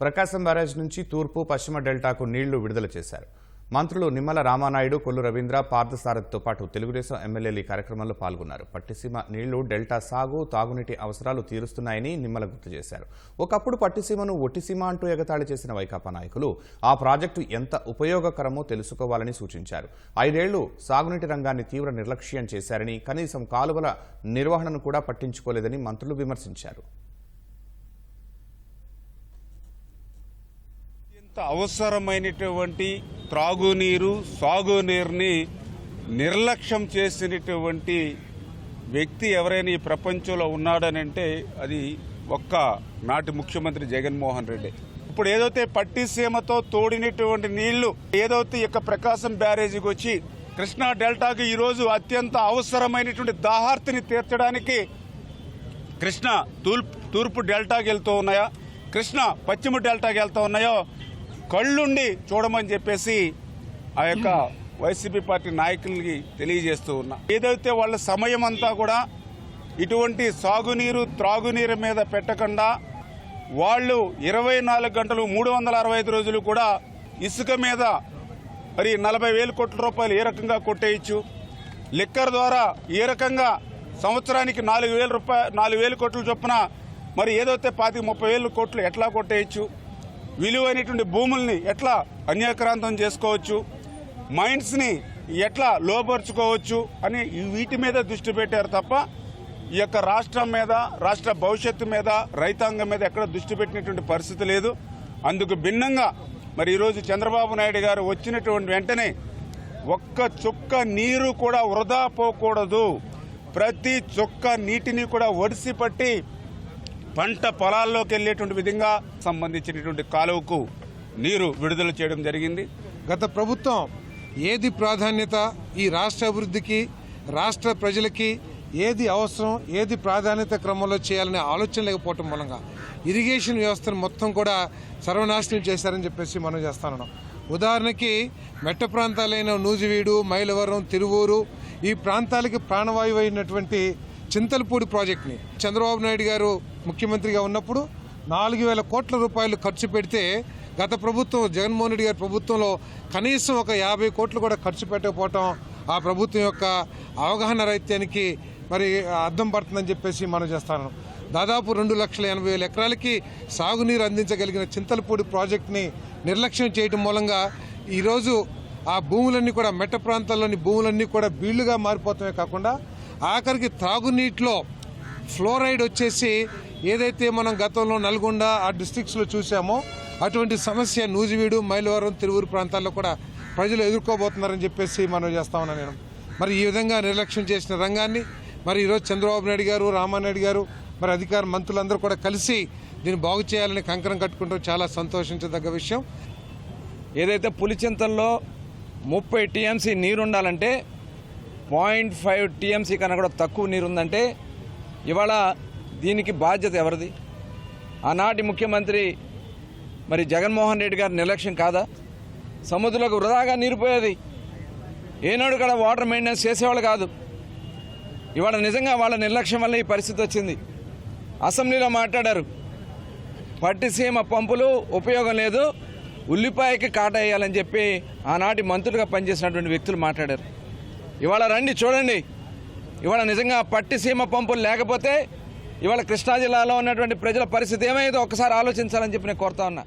ప్రకాశం barrage నుంచి తూర్పు పశ్చిమ డెల్టాకు నీళ్ళు విడుదల చేశారు. మంత్రులు నిమ్మల రామానాయుడు కొల్లు రవీంద్ర పార్థసారథితో పాటు తెలుగుదేశం ఎమ్మెల్యేలు ఈ కార్యక్రమంలో పాల్గొన్నారు. పట్టిసీమ నీళ్ళు డెల్టా సాగు తాగునీటి అవసరాలు తీరుస్తున్నాయని నిమ్మల గుర్తు చేశారు. ఒకప్పుడు పట్టిసీమను ఒట్టిసీమ అంటూ ఎగతాళి చేసిన వైకాపా నాయకులు ఆ ప్రాజెక్టు ఎంత ఉపయోగకరమో తెలుసుకోవాలని సూచించారు. ఐదేళ్ళు సాగునీటి రంగాన్ని తీవ్ర నిర్లక్ష్యం చేశారని కనీసం కాలువల నిర్వహణను కూడా పట్టించుకోలేదని మంత్రులు విమర్శించారు. అవసరమైనటువంటి త్రాగునీరు సాగునీరుని నిర్లక్ష్యం చేసినటువంటి వ్యక్తి ఎవరైనా ఈ ప్రపంచంలో ఉన్నాడనంటే అది ఒక్క నాటి ముఖ్యమంత్రి జగన్మోహన్ రెడ్డి. ఇప్పుడు ఏదైతే పట్టిసీమతో తోడినటువంటి నీళ్ళు ఏదైతే ఈ యొక్క ప్రకాశం బ్యారేజీకి వచ్చి కృష్ణా డెల్టాకు ఈరోజు అత్యంత అవసరమైనటువంటి దాహార్తిని తీర్చడానికి కృష్ణ తూర్పు తూర్పు డెల్టాకి వెళ్తూ ఉన్నాయా? కృష్ణ పశ్చిమ డెల్టాకి వెళ్తూ ఉన్నాయో? కళ్ళుండి చూడమని చెప్పేసి ఆ యొక్క వైసీపీ పార్టీ నాయకులకి తెలియజేస్తూ ఉన్నా. ఏదైతే వాళ్ళ సమయం అంతా కూడా ఇటువంటి సాగునీరు త్రాగునీరు మీద పెట్టకుండా వాళ్ళు ఇరవై నాలుగు గంటలు మూడు వందల అరవై ఐదు రోజులు కూడా ఇసుక మీద మరి నలభై వేల కోట్ల రూపాయలు ఏ రకంగా కొట్టేయచ్చు? లిక్కర్ ద్వారా ఏ రకంగా సంవత్సరానికి నాలుగు వేల రూపాయలు నాలుగు వేల కోట్ల చొప్పున మరి ఏదైతే పాతిక ముప్పై వేల కోట్లు ఎట్లా కొట్టేయచ్చు? విలువైనటువంటి భూముల్ని ఎట్లా అన్యాక్రాంతం చేసుకోవచ్చు? మైండ్స్ని ఎట్లా లోపరుచుకోవచ్చు? అని వీటి మీద దృష్టి పెట్టారు తప్ప ఈ యొక్క రాష్ట్రం మీద రాష్ట్ర భవిష్యత్తు మీద రైతాంగం మీద ఎక్కడ దృష్టి పెట్టినటువంటి పరిస్థితి లేదు. అందుకు భిన్నంగా మరి ఈరోజు చంద్రబాబు నాయుడు గారు వచ్చినటువంటి వెంటనే ఒక్క చుక్క నీరు కూడా వృధా పోకూడదు. ప్రతి చుక్క నీటిని కూడా ఒడిసి పట్టి పంట పొలాల్లోకి వెళ్ళేటువంటి విధంగా సంబంధించినటువంటి కాలువకు నీరు విడుదల చేయడం జరిగింది. గత ప్రభుత్వం ఏది ప్రాధాన్యత ఈ రాష్ట్ర అభివృద్ధికి రాష్ట్ర ప్రజలకి ఏది అవసరం ఏది ప్రాధాన్యత క్రమంలో చేయాలనే ఆలోచన లేకపోవటం మూలంగా ఇరిగేషన్ వ్యవస్థను మొత్తం కూడా సర్వనాశనం చేశారని చెప్పేసి మనం చేస్తాను ఉదాహరణకి మెట్ట ప్రాంతాలైన నూజివీడు మైలవరం తిరువూరు ఈ ప్రాంతాలకి ప్రాణవాయువు అయినటువంటి చింతలపూడి ప్రాజెక్ట్ని. చంద్రబాబు నాయుడు గారు ముఖ్యమంత్రిగా ఉన్నప్పుడు నాలుగు వేల కోట్ల రూపాయలు ఖర్చు పెడితే గత ప్రభుత్వం జగన్మోహన్ రెడ్డి గారి ప్రభుత్వంలో కనీసం ఒక యాభై కోట్లు కూడా ఖర్చు పెట్టకపోవటం ఆ ప్రభుత్వం యొక్క అవగాహన రైత్యానికి మరి అర్థం పడుతుందని చెప్పేసి మనం చేస్తాను. దాదాపు రెండు లక్షల ఎనభై వేల ఎకరాలకి సాగునీరు అందించగలిగిన చింతలపూడి ప్రాజెక్ట్ని నిర్లక్ష్యం చేయడం మూలంగా ఈరోజు ఆ భూములన్నీ కూడా మెట్ట ప్రాంతాల్లోని భూములన్నీ కూడా బీళ్ళుగా మారిపోతామే కాకుండా ఆఖరికి త్రాగునీటిలో ఫ్లోరైడ్ వచ్చేసి ఏదైతే మనం గతంలో నల్గొండ ఆ డిస్ట్రిక్ట్స్లో చూసామో అటువంటి సమస్య నూజివీడు మైలవరం తిరువురు ప్రాంతాల్లో కూడా ప్రజలు ఎదుర్కోబోతున్నారని చెప్పేసి మనం చేస్తా ఉన్నాను నేను. మరి ఈ విధంగా నిర్లక్ష్యం చేసిన రంగాన్ని మరి ఈరోజు చంద్రబాబు నాయుడు గారు రామానాయుడు గారు మరి అధికార మంత్రులందరూ కూడా కలిసి దీన్ని బాగు చేయాలని కంకరం కట్టుకుంటాం చాలా సంతోషించదగ్గ విషయం. ఏదైతే పులిచింతల్లో ముప్పై టీఎంసీ నీరుండాలంటే పాయింట్ ఫైవ్ టీఎంసీ కన్నా కూడా తక్కువ నీరు ఉందంటే ఇవాళ దీనికి బాధ్యత ఎవరిది? ఆనాటి ముఖ్యమంత్రి మరి జగన్మోహన్ రెడ్డి గారి నిర్లక్ష్యం కాదా? సముద్రంలోకి వృధాగా నీరు పోయేది. ఏనాడు కూడా వాటర్ మెయింటెనెన్స్ చేసేవాళ్ళు కాదు. ఇవాళ నిజంగా వాళ్ళ నిర్లక్ష్యం వల్ల ఈ పరిస్థితి వచ్చింది. అసెంబ్లీలో మాట్లాడారు. పట్టిసీమ పంపులు ఉపయోగం లేదు. ఉల్లిపాయకి కాటేయాలని చెప్పి ఆనాటి మంత్రులుగా పనిచేసినటువంటి వ్యక్తులు మాట్లాడారు. ఇవాళ రండి చూడండి. ఇవాళ నిజంగా పట్టిసీమ పంపులు లేకపోతే ఇవాళ కృష్ణా జిల్లాలో ఉన్నటువంటి ప్రజల పరిస్థితి ఏమైందో ఒకసారి ఆలోచించాలని చెప్పి నేను కోరుతా ఉన్నా.